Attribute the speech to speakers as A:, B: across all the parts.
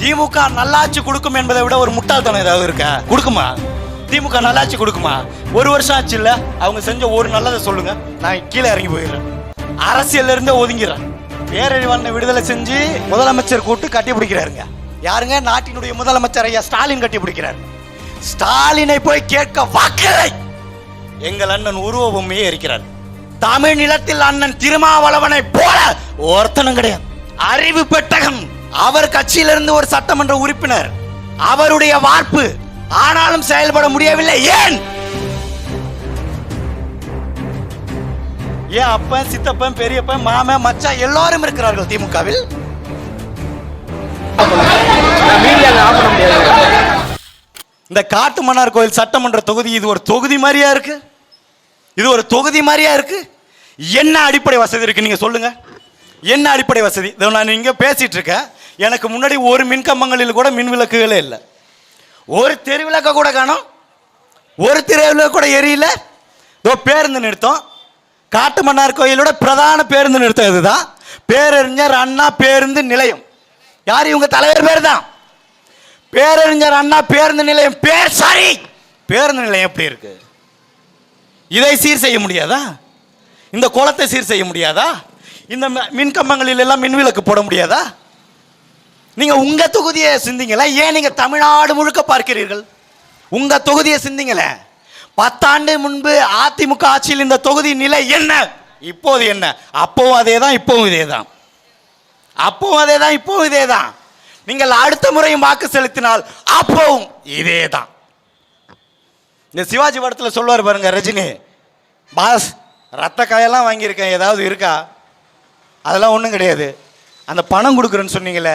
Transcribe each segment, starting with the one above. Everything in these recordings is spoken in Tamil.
A: திமுக நல்லாட்சி கொடுக்கும் என்பதை விட ஒரு முட்டாள்தனம் ஏதாவது இருக்கா? கொடுக்குமா? திமுக நல்லாட்சி கொடுக்குமா? ஒரு வருஷம் ஆச்சு இல்ல? அவங்க செஞ்ச ஒரு நல்லதை சொல்லுங்க. நான் கீழே இறங்கி போயிடுறேன். அரசியல்ல இருந்தே ஒதுங்கிறேன் பேரழிவான விடுதலை செஞ்சு முதலமைச்சர் கூட்டு கட்டி பிடிக்கிறாருங்க. யாருங்க? நாட்டினுடைய முதலமைச்சர் ஐயா ஸ்டாலின் கட்டி பிடிக்கிறார். ஸ்டாலினை போய் கேட்க வாக்கில்லை. எங்கள் அண்ணன் உருவ பொம்மையே இருக்கிறார் தமிழ் நிலத்தில் அண்ணன் திருமாவளவனை போல ஒருத்தனும் கிடையாது. அறிவு பெட்டகம். அவர் கட்சியிலிருந்து ஒரு சட்டமன்ற உறுப்பினர். அவருடைய வார்ப்பு ஆனாலும் செயல்பட முடியவில்லை. ஏன்? ஏன் அப்பன் சித்தப்பன் பெரியப்பன் மாமன் மச்சான் எல்லாரும் இருக்கிறார்கள் திமுகவில்? இந்த காட்டு மன்னார் கோயில் சட்டமன்ற தொகுதி இது ஒரு தொகுதி மாதிரியா இருக்கு? இது ஒரு தொகுதி மாதிரியா இருக்கு? என்ன அடிப்படை வசதி இருக்கு? நீங்க சொல்லுங்க. என்ன அடிப்படை வசதி? இதை நான் இங்க பேசிட்டு இருக்கேன். எனக்கு முன்னாடி ஒரு மின்கம்பங்களில் கூட மின் விளக்குகளே இல்லை. ஒரு தெருவிளக்க கூட காணும். ஒரு தெருவிளக்கு கூட எரியல. இதோ பேருந்து நிறுத்தம். காட்டு மன்னார் கோயிலோட பிரதான பேருந்து நிறுத்தம் இதுதான். பேரறிஞர் அண்ணா பேருந்து நிலையம். யார் இவங்க தலைவர் பேர் தான் பேரறிஞர் அண்ணா பேருந்து நிலையம் பேர் சாரி. பேருந்து நிலையம் எப்படி இருக்கு? இதை சீர் செய்ய முடியாதா? இந்த குளத்தை சீர் செய்ய முடியாதா? இந்த ம- மின் கம்பங்களில் எல்லாம் மின் விளக்கு போட முடியாதா? நீங்க உங்க தொகுதியை சிந்திங்கள ஏன் நீங்க தமிழ்நாடு முழுக்க பார்க்கிறீர்கள்? உங்க தொகுதியை சிந்திங்களேன் பத்தாண்டு முன்பு அதிமுக ஆட்சியில் இந்த தொகுதி நிலை என்ன? இப்போது என்ன? அப்பவும் அதே தான் இப்பவும் இதே தான் அப்பவும் அதே தான் இப்பவும் இதே தான் நீங்கள் அடுத்த முறையும் வாக்கு செலுத்தினால் அப்பவும் இதே தான் இந்த சிவாஜி படத்தில் சொல்லுவார் பாருங்க ரஜினி பாஸ் ரத்த காயெல்லாம் வாங்கியிருக்கேன். ஏதாவது இருக்கா? அதெல்லாம் ஒன்றும் கிடையாது. அந்த பணம் கொடுக்குறேன்னு சொன்னீங்களே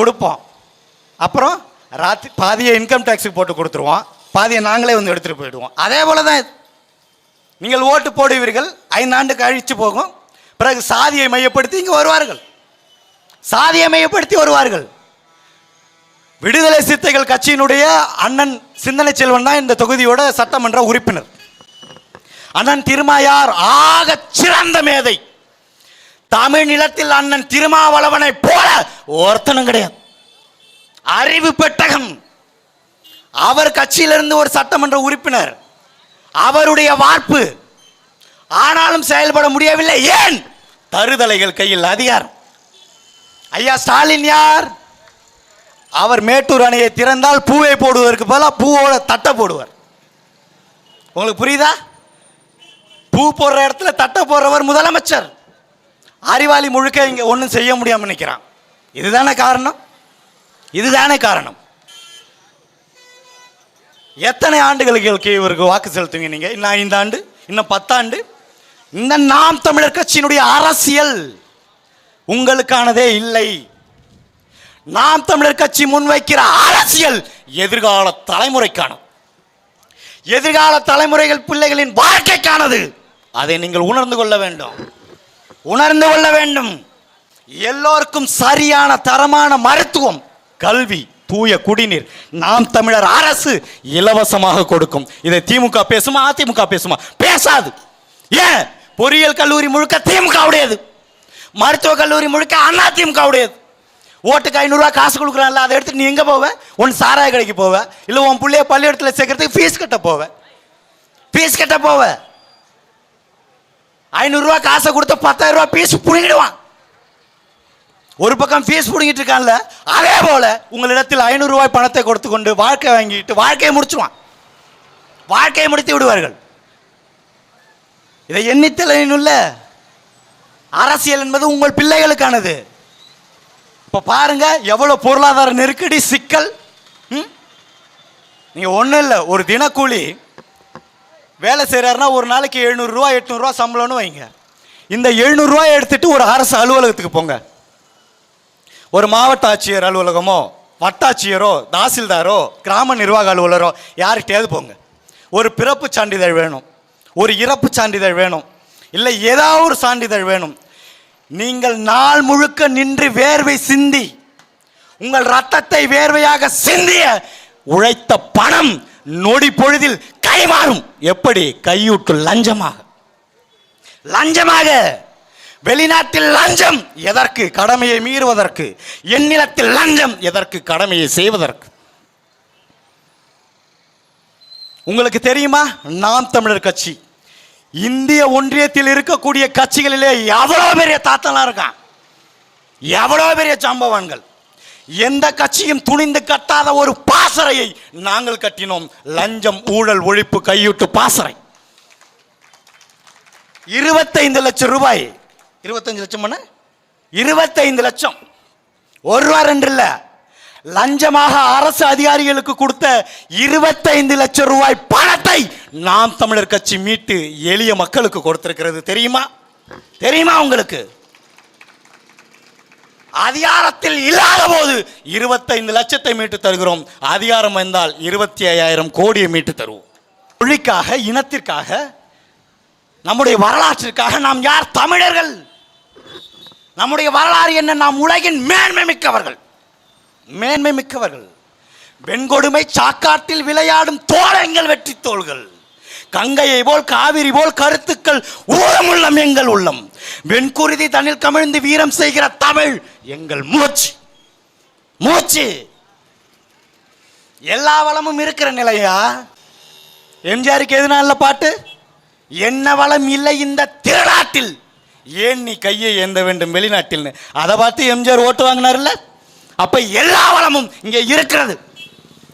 A: கொடுப்போம். அப்புறம் ராத்திரி பாதியை இன்கம் டேக்ஸுக்கு போட்டு கொடுத்துருவோம். பாதியை நாங்களே வந்து எடுத்துகிட்டு போயிடுவோம். அதே போல தான் நீங்கள் ஓட்டு போடுவீர்கள். ஐந்தாண்டு கழித்து போகும். பிறகு சாதியை மையப்படுத்தி இங்கே வருவார்கள். சாதியை மையப்படுத்தி வருவார்கள். விடுதலை சிறுத்தைகள் கட்சியினுடைய அண்ணன் சிந்தனை செல்வன் தான் இந்த தொகுதியோட சட்டமன்ற உறுப்பினர். அண்ணன் திருமாயார் ஆக சிறந்த மேதை. தமிழ் நிலத்தில் அண்ணன் திருமாவளவனை போல ஒருத்தனும் கிடையாது. அறிவு பெட்டகம். அவர் கட்சியிலிருந்து ஒரு சட்டமன்ற உறுப்பினர். அவருடைய வார்ப்பு. ஆனாலும் செயல்பட முடியவில்லை. ஏன்? தருதலைகள் கையில் அதிகாரம். ஐயா ஸ்டாலின் யார்? அவர் மேட்டூர் அணையை திறந்தால் பூவை போடுவதற்கு போல பூவோட தட்டை போடுவார். உங்களுக்கு புரியுதா? பூ போடுற இடத்துல தட்டை போடுறவர் முதலமைச்சர். அறிவாளி முழுக்க இங்கே ஒன்றும் செய்ய முடியாமல் நிற்கிறான் இதுதானே காரணம்? இதுதானே காரணம்? எத்தனை ஆண்டுகளுக்கு இவருக்கு வாக்கு செலுத்துவீங்க நீங்கள் இன்னும் ஐந்தாண்டு இன்னும் பத்தாண்டு? இந்த நாம் தமிழர் கட்சியினுடைய அரசியல் உங்களுக்கானதே இல்லை. நாம் தமிழர் கட்சி முன்வைக்கிற அரசியல் எதிர்கால தலைமுறைக்கானது. எதிர்கால தலைமுறைகள் பிள்ளைகளின் வாழ்க்கைக்கானது. அதை நீங்கள் உணர்ந்து கொள்ள வேண்டும். உணர்ந்து கொள்ள வேண்டும். எல்லோருக்கும் சரியான தரமான மருத்துவம் கல்வி தூய குடிநீர் நாம் தமிழர் அரசு இலவசமாக கொடுக்கும். இதை திமுக பேசுமா அதிமுக பேசுமா? பேசாது. ஏன்? பொறியியல் கல்லூரி முழுக்க திமுக உடையது மருத்துவக் கல்லூரி முழுக்க அண்ணா திமுக உடையது ஓட்டுக்கு ஐநூறுரூவா காசு கொடுக்குறான்ல அதை எடுத்து நீ எங்கே போவ? உன் சாராய கடைக்கு போவ. இல்லை உன் பிள்ளைய பள்ளியிடத்தில் சேர்க்கறதுக்கு ஃபீஸ் கட்ட போவ. ஃபீஸ் கட்ட போவ. ஐநூறுரூவா காசை கொடுத்து பத்தாயிரம் ரூபா ஃபீஸ் பிடிங்கிடுவான். ஒரு பக்கம் ஃபீஸ் பிடிங்கிட்டு இருக்கான்ல அதே போல உங்களிடத்தில் ஐநூறுரூவாய் பணத்தை கொடுத்து கொண்டு வாழ்க்கை வாங்கிட்டு வாழ்க்கையை முடிச்சுவான் வாழ்க்கையை முடித்து விடுவார்கள். இதை எண்ணித்தலையினுள்ள அரசியல் என்பது உங்கள் பிள்ளைகளுக்கானது. இப்போ பாருங்க எவ்வளோ பொருளாதார நெருக்கடி சிக்கல் ம்? நீங்க ஒன்றும் இல்லை ஒரு தினக்கூலி வேலை செய்கிறாருன்னா ஒரு நாளைக்கு எழுநூறுரூவா எட்நூறுரூவா சம்பளம்னு வைங்க. இந்த எழுநூறுரூவா எடுத்துட்டு ஒரு அரசு அலுவலகத்துக்கு போங்க. ஒரு மாவட்ட ஆட்சியர் அலுவலகமோ வட்டாட்சியரோ தாசில்தாரோ கிராம நிர்வாக அலுவலரோ யார்கிட்டயாவது போங்க. ஒரு பிறப்பு சான்றிதழ் வேணும். ஒரு இறப்பு சான்றிதழ் வேணும். இல்லை ஏதாவது ஒரு சான்றிதழ் வேணும். நீங்கள் நாள் முழுக்க நின்று வேர்வை சிந்தி உங்கள் ரத்தத்தை வேர்வையாக சிந்திய உழைத்த பணம் நொடி பொழுதில் கைமாறும் எப்படி? கையூட்டு லஞ்சமாக. லஞ்சமாக. வெளிநாட்டில் லஞ்சம் எதற்கு? கடமையை மீறுவதற்கு. எந்நிலத்தில் லஞ்சம் எதற்கு? கடமையை செய்வதற்கு. உங்களுக்கு தெரியுமா? நாம் தமிழர் கட்சி. இந்திய ஒன்றியத்தில் இருக்கக்கூடிய கட்சிகளிலே எவ்வளோ பெரிய தாத்தலாம் இருக்கான்? எவ்வளோ பெரிய சம்பவங்கள் எந்த கட்சியும் துணிந்து கட்டாத ஒரு பாசறையை நாங்கள் கட்டினோம். லஞ்சம் ஊழல் ஒழிப்பு கையூட்டு பாசறை. இருபத்தைந்து லட்சம் ரூபாய். இருபத்தஞ்சு லட்சம் இருபத்தைந்து லட்சம். ஒரு ரூபா ரெண்டு இல்லை. லஞ்சமாக அரசு அதிகாரிகளுக்கு கொடுத்த இருபத்தைந்து லட்சம் ரூபாய் பணத்தை நாம் தமிழர் கட்சி மீட்டு எளிய மக்களுக்கு கொடுத்திருக்கிறது. தெரியுமா? தெரியுமா உங்களுக்கு? அதிகாரத்தில் இல்லாத போது இருபத்தைந்து லட்சத்தை மீட்டு தருகிறோம். அதிகாரம் வந்தால் இருபத்தி ஐயாயிரம் கோடியை மீட்டு தருவோம். மொழிக்காக இனத்திற்காக நம்முடைய வரலாற்றிற்காக நாம் யார் தமிழர்கள்? நம்முடைய வரலாறு என்ன? நாம் உலகின் மேன்மை மிக்கவர்கள். மேன்மை மிக்கவர்கள். வெண்கொடுமை சாக்காட்டில் விளையாடும் தோழங்கள் வெற்றி தோள்கள் கங்கையை போல் காவிரி போல் கருத்துக்கள் ஊழமுள்ளம் எங்கள் உள்ளம். வெண்குருதி தனில் கமிழ்ந்து வீரம் செய்கிற தமிழ் எங்கள் மூச்சு. மூச்சு. எல்லா வளமும் இருக்கிற நிலையா? எம்ஜிஆருக்கு எது பாட்டு? என்ன வளம் இல்லை இந்த திருநாட்டில். ஏன் நீ கையை ஏந்த வேண்டும் வெளிநாட்டில்னு? அதை பார்த்து எம்ஜிஆர் ஓட்டு வாங்கினார்ல அப்ப எல்லா வளமும் இங்கே இருக்கிறது.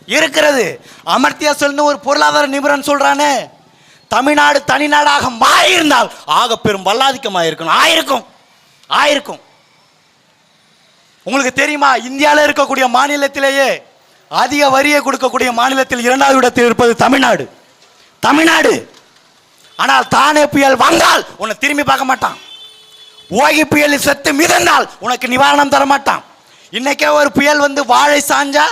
A: இருக்கிறது. அமர்த்தியா சொல்லுன்னு ஒரு பொருளாதார நிபுணன் சொல்றானே. தமிழ்நாடு தனிநாடாக மாறியிருந்தால் ஆக பெரும் வல்லாதிக்கமாக இருக்கணும் ஆயிருக்கும். ஆயிருக்கும். உங்களுக்கு தெரியுமா? இந்தியாவில் இருக்கக்கூடிய மாநிலத்திலேயே அதிக வரியை கொடுக்கக்கூடிய மாநிலத்தில் இரண்டாவது இடத்தில் இருப்பது தமிழ்நாடு. தமிழ்நாடு. ஆனால் தானே புயல் வந்தால் உன்னை திரும்பி பார்க்க மாட்டான். ஓகி புயலில் செத்து மிதந்தால் உனக்கு நிவாரணம் தர மாட்டான். இன்னைக்கே ஒரு புயல் வந்து வாழை சாஞ்சா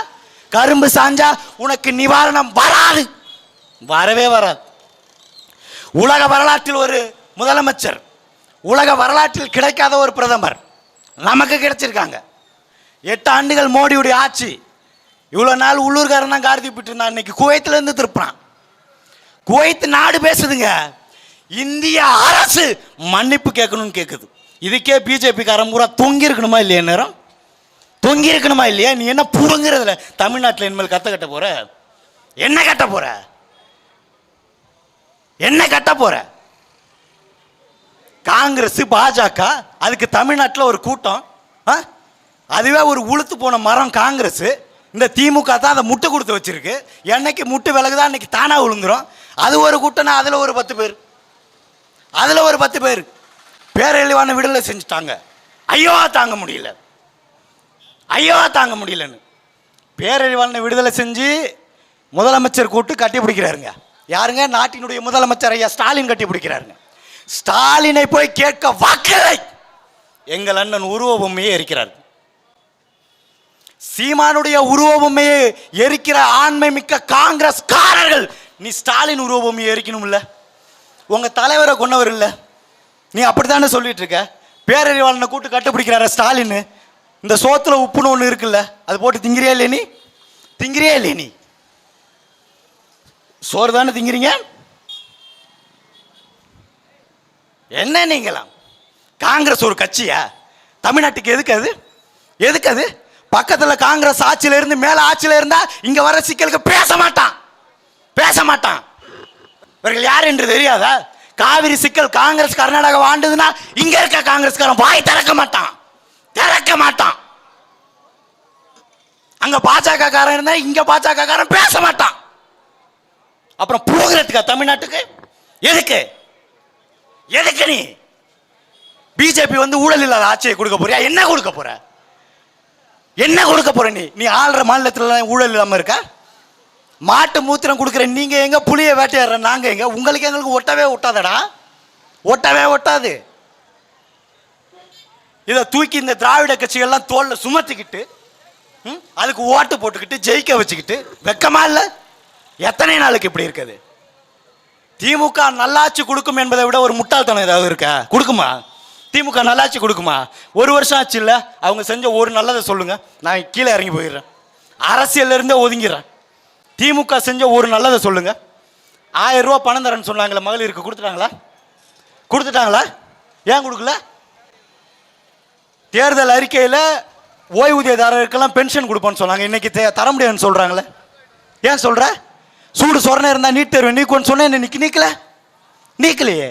A: கரும்பு சாஞ்சா உனக்கு நிவாரணம் வராது. வரவே வராது. உலக வரலாற்றில் ஒரு முதலமைச்சர் உலக வரலாற்றில் கிடைக்காத ஒரு பிரதமர் நமக்கு கிடைச்சிருக்காங்க. எட்டு ஆண்டுகள் மோடியுடைய ஆட்சி. இவ்வளோ நாள் உள்ளூர்காரன் தான் கார்த்திப்பிட்டு இருந்தான். இன்னைக்கு குவைத்திலேருந்து திருப்புறான். குவைத் நாடு பேசுதுங்க. இந்திய அரசு மன்னிப்பு கேட்கணும்னு கேட்குது இதுக்கே பிஜேபி காரன் பூரா தொங்கி இருக்கணுமா இல்லையா நேரம் தொங்கி இருக்கணுமா இல்லையா? நீ என்ன புடுங்கிறதுல? தமிழ்நாட்டில் இனிமேல் கத்த கட்ட போகிற என்ன கட்ட போகிற என்ன கட்ட போற? காங்கிரஸ் பாஜக அதுக்கு தமிழ்நாட்டில் ஒரு கூட்டம். ஆ? அதுவே ஒரு உளுத்து போன மரம் காங்கிரஸ். இந்த திமுக தான் அதை முட்டை கொடுத்து வச்சிருக்கு. என்னைக்கு முட்டு விலகுதான் அன்னைக்கு தானா விழுந்துரும் அது ஒரு கூட்டம்னா அதில் ஒரு பத்து பேர். அதில் ஒரு பத்து பேர். பேரழிவான விடுதலை செஞ்சுட்டாங்க. ஐயோ தாங்க முடியல. ஐயோ தாங்க முடியலன்னு. பேரழிவான விடுதலை செஞ்சு முதலமைச்சர் கூட்டு கட்டி பிடிக்கிறாருங்க. யாருங்க? நாட்டினுடைய முதலமைச்சர் ஐயா ஸ்டாலின் கட்டி பிடிக்கிறாருங்க. ஸ்டாலினை போய் கேட்க வாக்கில்லை. எங்கள் அண்ணன் உருவ பொம்மையே இருக்கிறார் சீமானுடைய உருவ பொம்மையை எரிக்கிற ஆண்மை மிக்க காங்கிரஸ்காரர்கள். நீ ஸ்டாலின் உருவ பொம்மையை எரிக்கணும்ல? உங்க தலைவரை கொண்டவர் இல்லை. நீ அப்படித்தானே சொல்லிட்டு இருக்க பேரறிவாளனை கூட்டு கட்டுப்பிடிக்கிறார ஸ்டாலின் இந்த சோத்துல உப்புன்னு ஒன்று இருக்குல்ல அது போட்டு திங்கிறியா இல்லையா நீ? திங்கிறியா இல்லையா நீ? சோறு தானே திங்கிறீங்க? என்ன நீங்களாம்? காங்கிரஸ் ஒரு கட்சியா? தமிழ்நாட்டுக்கு எதுக்கு அது? எதுக்கு அது? பக்கத்துல காங்கிரஸ் ஆட்சியில இருந்து மேல ஆட்சியில இருந்தா இங்க வர சிக்கலுக்கு பேச மாட்டான். பேச மாட்டான். இவர்கள் யார் என்று தெரியாதா? காவிரி சிக்கல் காங்கிரஸ் கர்நாடகா ஆண்டுதுன்னா இங்க இருக்க காங்கிரஸ்காரன் வாய் திறக்க மாட்டான். திறக்க மாட்டான். அங்க பாஜக காரன் இருந்தா இங்க பாஜக காரன் பேச மாட்டான். அப்புறம் போகிறதுக்கா தமிழ்நாட்டுக்கு? எதுக்கு? எதுக்கு நீ? பிஜேபி வந்து ஊழல் இல்லாத ஆட்சியை கொடுக்க போறியா? என்ன கொடுக்க போற? என்ன கொடுக்க போற நீ? நீ ஆள்ற மாநிலத்தில் ஊழல் இல்லாம இருக்கா? மாட்டு மூத்திரம் கொடுக்குற நீங்க எங்க புளிய வேட்டையாடுற நாங்க எங்க? உங்களுக்கு எங்களுக்கு ஒட்டவே ஒட்டாதடா? ஒட்டவே ஒட்டாது. இதை தூக்கி இந்த திராவிட கட்சிகள்லாம் தோல்ல சுமத்திக்கிட்டு ம், அதுக்கு ஓட்டு போட்டுக்கிட்டு ஜெயிக்க வச்சுக்கிட்டு வெக்கமா இல்லை? எத்தனை நாளுக்கு இப்படி இருக்குது? திமுக நல்லாட்சி கொடுக்கும் என்பதை விட ஒரு முட்டாள்தனம் ஏதாவது இருக்கா? கொடுக்குமா? திமுக நல்லாட்சி கொடுக்குமா? ஒரு வருஷம் ஆச்சு இல்லை? அவங்க செஞ்ச ஒரு நல்லதை சொல்லுங்க. நான் கீழே இறங்கி போயிடுறேன். அரசியலிருந்தே இருந்தே திமுக செஞ்ச ஒரு நல்லதை சொல்லுங்க. ஆயிரம் ரூபா பணம் தரேன்னு சொன்னாங்களே மகளிருக்கு கொடுத்துட்டாங்களா? கொடுத்துட்டாங்களா? ஏன் கொடுக்கல? தேர்தல் அறிக்கையில் ஓய்வூதியதாரருக்கெல்லாம் பென்ஷன் கொடுப்போன்னு சொன்னாங்க. இன்னைக்கு தே- தர முடியாதுன்னு சொல்கிறாங்களே ஏன் சொல்கிறேன் சூடு சொரணை இருந்தால் நீட் தேர்வு நீக்கும்னு சொன்னேன் இன்னைக்கு நீக்கல? நீக்கலையே.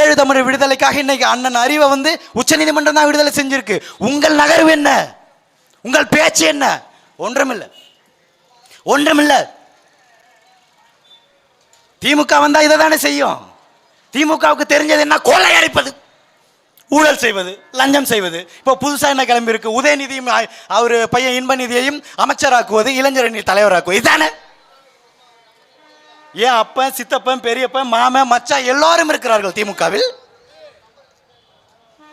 A: ஏழு தமிழ் விடுதலைக்காக இன்னைக்கு அண்ணன் அறிவை வந்து உச்சநீதிமன்றம் தான் விடுதலை செஞ்சிருக்கு. உங்கள் நகர்வு என்ன? உங்கள் பேச்சு என்ன? ஒன்றுமில்லை. ஒன்றுமில்லை. திமுக வந்தா இதை தானே செய்யும். திமுகவுக்கு தெரிஞ்சது என்ன? கொள்ளையடிப்பது ஊழல் செய்வது லஞ்சம் செய்வது. இப்போ புதுசாக என்ன கிளம்பி இருக்கு உதயநிதியும் அவர் பையன் இன்பநிதியையும் அமைச்சராக்குவது இளைஞரணி தலைவராக்குவது. இதானே? ஏன் அப்பன் சித்தப்பன் பெரியப்பன் மாமன் மச்சான் எல்லாரும் இருக்கிறார்கள் திமுகவில்?